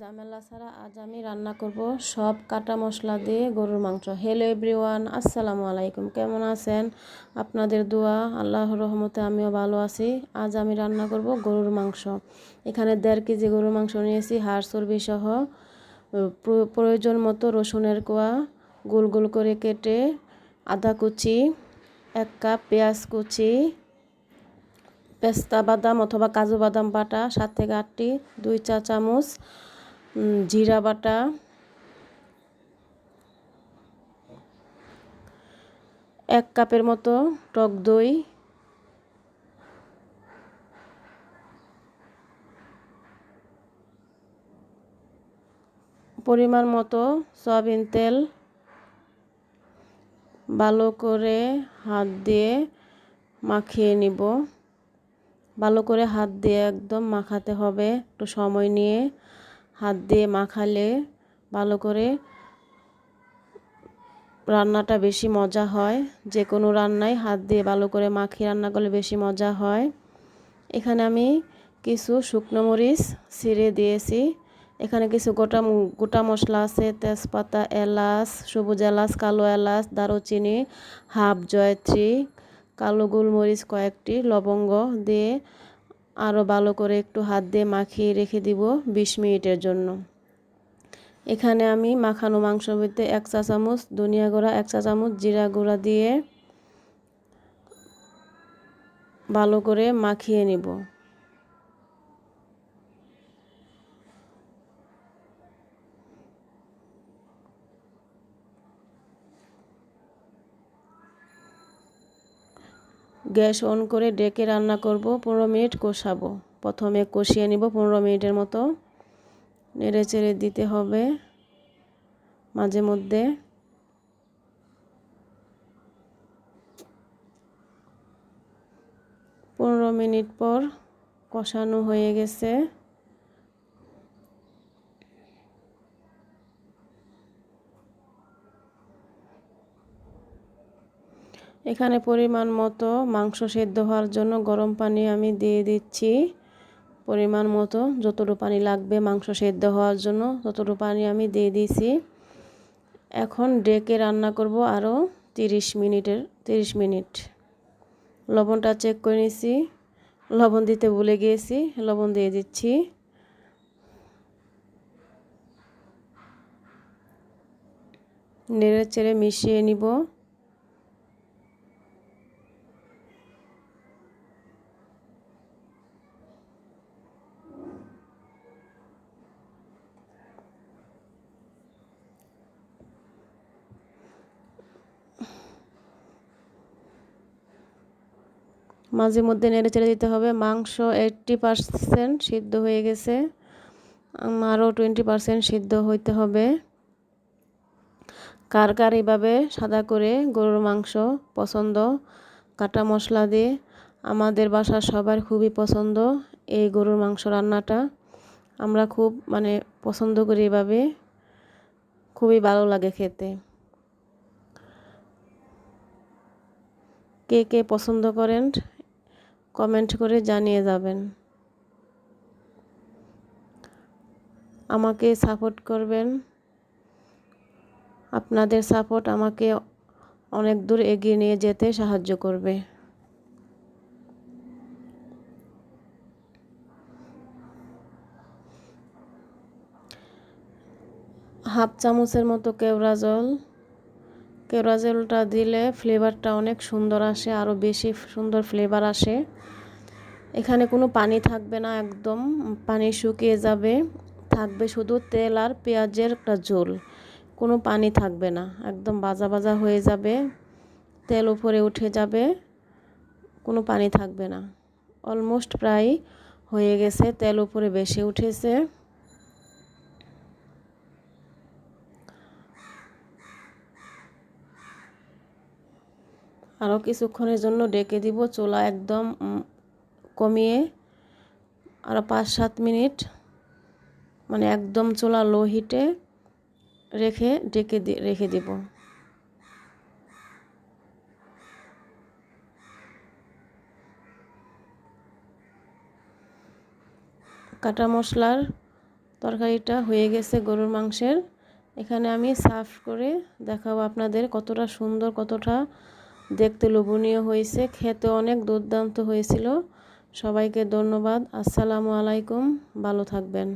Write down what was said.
ঝামেলা ছাড়া আজ আমি রান্না করব সব কাটা মশলা দিয়ে গরুর মাংস। হ্যালো এভরিওয়ান আসসালামু আলাইকুম। কেমন আছেন? আপনাদের দোয়া, আল্লাহর রহমতে আমিও ভালো আছি। আজ আমি রান্না করব গরুর মাংস। এখানে দেড় কেজি গরুর মাংস নিয়েছি, হাড় চর্বি সহ। প্রয়োজন মতো রসুনের কোয়া গোল গোল করে কেটে আদা কুচি, এক কাপ পেঁয়াজ কুচি, পেস্তা বাদাম অথবা কাজু বাদাম বাটা, সাত থেকে আটটি, দুই চা চামচ জিরা বাটা। এক কাপের মতো টক দই। পরিমাণ মতো সয়াবিন তেল। ভালো করে হাত দিয়ে মাখিয়ে নিব। ভালো করে হাত দিয়ে একদম মাখাতে হবে। একটু সময় নিয়ে হাত দিয়ে মাখালে ভালো করে রান্নাটা বেশি মজা হয়। যে কোনো রান্নায় হাত দিয়ে ভালো করে মাখিয়ে রান্না করলে বেশি মজা হয়। এখানে আমি কিছু শুকনো মরিচ ছিঁড়ে দিয়েছি। এখানে কিছু গোটা গোটা মশলা আছে, তেজপাতা, এলাচ, সবুজ এলাচ, কালো এলাচ, দারুচিনি, হাফ জয়ত্রী, কালো গোলমরিচ কয়েকটি, লবঙ্গ দিয়ে আরও ভালো করে একটু হাত দিয়ে মাখিয়ে রেখে দিব বিশ মিনিটের জন্য। এখানে আমি মাখানো মাংস বলতে এক চা চামচ ধনিয়া গুঁড়া, এক চা চামচ জিরা গুঁড়া দিয়ে ভালো করে মাখিয়ে নিব। গ্যাস অন করে ডেকে রান্না করব, পনেরো মিনিট কষাবো। প্রথমে কষিয়ে নিব, পনেরো মিনিটের মতো। নেড়ে চেড়ে দিতে হবে মাঝে মধ্যে। পনেরো মিনিট পর কষানো হয়ে গেছে। এখানে পরিমাণ মতো মাংস সেদ্ধ হওয়ার জন্য গরম পানি আমি দিয়ে দিচ্ছি। পরিমাণ মতো যতটুকু পানি লাগবে মাংস সেদ্ধ হওয়ার জন্য ততটুকু পানি আমি দিয়ে দিয়েছি। এখন ডেকে রান্না করব আরও তিরিশ মিনিটের, তিরিশ মিনিট। লবণটা চেক করে নিছি লবণ দিতে ভুলে গিয়েছি, লবণ দিয়ে দিচ্ছি। নেড়ে চেড়ে মিশিয়ে নিব। মাঝে মধ্যে নেড়ে চেড়ে দিতে হবে। মাংস এইট্টি পারসেন্ট সিদ্ধ হয়ে গেছে। আরও টোয়েন্টি পারসেন্ট সিদ্ধ হইতে হবে। কার কার এইভাবে সাদা করে গরুর মাংস পছন্দ? কাটা মশলা দিয়ে। আমাদের বাসার সবার খুবই পছন্দ এই গরুর মাংস রান্নাটা। আমরা খুব মানে পছন্দ করি এভাবে। খুবই ভালো লাগে খেতে। কে কে পছন্দ করেন? কমেন্ট করে জানিয়ে যাবেন। আমাকে সাপোর্ট করবেন। আপনাদের সাপোর্ট আমাকে অনেক দূর এগিয়ে নিয়ে যেতে সাহায্য করবে। হাফ চামচের মতো কেওড়া জল কেওড়া জলটা দিলে ফ্লেভারটা অনেক সুন্দর আসে আরও বেশি সুন্দর ফ্লেভার আসে। এখানে কোনো পানি থাকবে না একদম, পানি শুকিয়ে যাবে। থাকবে শুধু তেল আর পেঁয়াজের একটা ঝোল, কোনো পানি থাকবে না, একদম বাজা বাজা হয়ে যাবে, তেল উপরে উঠে যাবে, কোনো পানি থাকবে না। অলমোস্ট প্রায় হয়ে গেছে, তেল উপরে বেশি উঠেছে। আরও কিছুক্ষণের জন্য ডেকে দিব চোলা একদম কমিয়ে আরও পাঁচ সাত মিনিট মানে একদম চোলা লো হিটে রেখে ডেকে রেখে দিব। কাটা মশলার তরকারিটা হয়ে গেছে গরুর মাংসের। এখানে আমি সার্ভ করে দেখাবো আপনাদের কতটা সুন্দর, কতটা দেখতে লোভনীয় হয়েছে খেতে অনেক দুর্দান্ত হয়েছিল। সবাইকে ধন্যবাদ আসসালামু আলাইকুম ভালো থাকবেন।